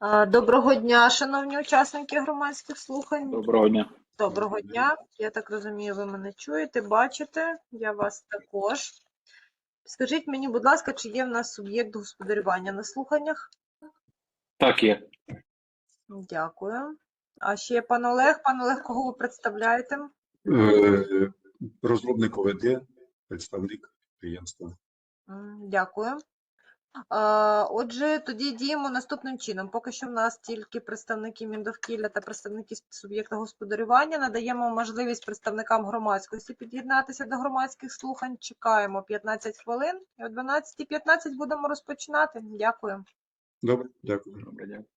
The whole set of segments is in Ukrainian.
Доброго дня, шановні учасники громадських слухань. Доброго дня. Доброго дня. Я так розумію, ви мене чуєте, бачите. Я вас також. Скажіть мені, будь ласка, чи є в нас суб'єкт господарювання на слуханнях? Так є. Дякую. А ще пан Олег. Пан Олег, кого ви представляєте? Е, Розробник ОВД, представник підприємства. Дякую. Отже, тоді діємо наступним чином. Поки що в нас тільки представники Міндовкілля та представники суб'єкта господарювання. Надаємо можливість представникам громадськості під'єднатися до громадських слухань. Чекаємо 15 хвилин і о 12.15 будемо розпочинати. Дякую. Добре, дякую. Добре, дякую.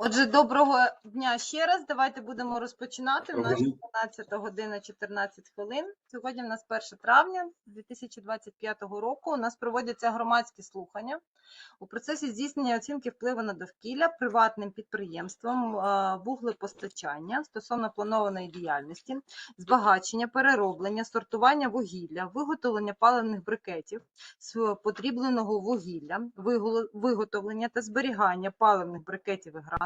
Отже, доброго дня ще раз. Давайте будемо розпочинати. У нас 12 година 14 хвилин. Сьогодні в нас 1 травня 2025 року. У нас проводяться громадські слухання у процесі здійснення оцінки впливу на довкілля приватним підприємством вуглепостачання стосовно планованої діяльності, збагачення, перероблення, сортування вугілля, виготовлення паливних брикетів, з потрібленого вугілля, виготовлення та зберігання паливних брикетів і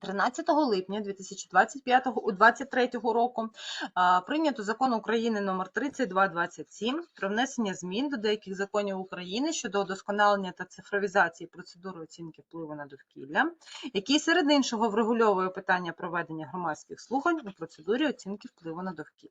13 липня 2025 у 23 року прийнято закон України номер 3227 про внесення змін до деяких законів України щодо удосконалення та цифровізації процедури оцінки впливу на довкілля, який серед іншого врегульовує питання проведення громадських слухань у процедурі оцінки впливу на довкілля.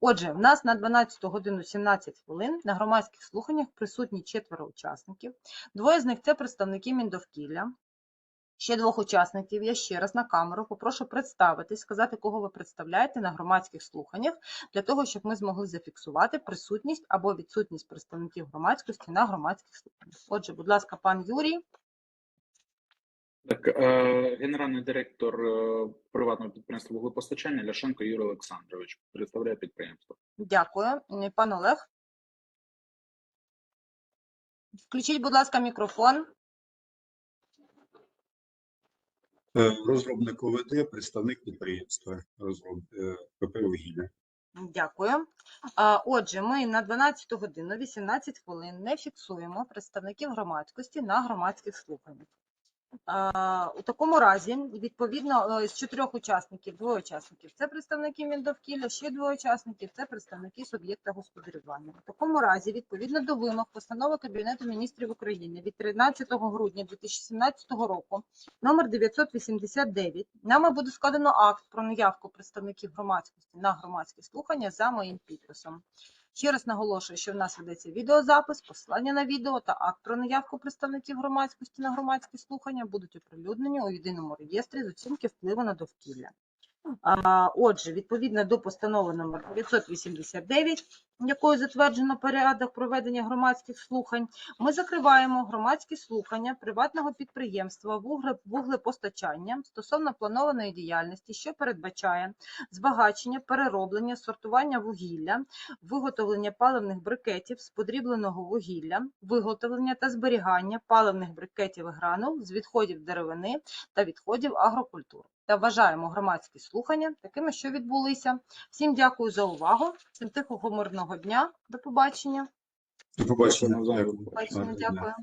Отже, в нас на 12 годину 17 хвилин на громадських слуханнях присутні четверо учасників. Двоє з них це представники Міндовкілля. Ще двох учасників я ще раз на камеру попрошу представитись, сказати, кого ви представляєте на громадських слуханнях, для того, щоб ми змогли зафіксувати присутність або відсутність представників громадськості на громадських слуханнях. Отже, будь ласка, пан Юрій. Так, е, генеральний директор е, приватного підприємства вуглепостачання Ляшенко Юрій Олександрович представляє підприємство. Дякую. Пан Олег. Включіть, будь ласка, мікрофон. Е, Розробник ОВД, представник підприємства розроб... е, ПП «Вугілля». Дякую. Отже, ми на 12 годину 18 хвилин не фіксуємо представників громадськості на громадських слуханнях. У такому разі, відповідно, е, з чотирьох учасників, двоє учасників це представники Міндовкілля, ще двоє учасників це представники суб'єкта господарювання. У такому разі, відповідно до вимог постанови Кабінету міністрів України від 13 грудня 2017 року, номер 989, нами буде складено акт про наявку представників громадськості на громадські слухання за моїм підписом. Ще раз наголошую, що в нас ведеться відеозапис, посилання на відео та акт про наявку представників громадськості на громадські слухання будуть оприлюднені у єдиному реєстрі з оцінки впливу на довкілля. Отже, відповідно до постанови номер 989, якою затверджено порядок проведення громадських слухань, ми закриваємо громадські слухання приватного підприємства вуглепостачання стосовно планованої діяльності, що передбачає збагачення, перероблення, сортування вугілля, виготовлення паливних брикетів з подрібленого вугілля, виготовлення та зберігання паливних брикетів і гранул з відходів деревини та відходів агрокультур. Та вважаємо громадські слухання такими, що відбулися. Всім дякую за увагу. Всім тихого мирного дня. До побачення. До побачення. До побачення. Дякую.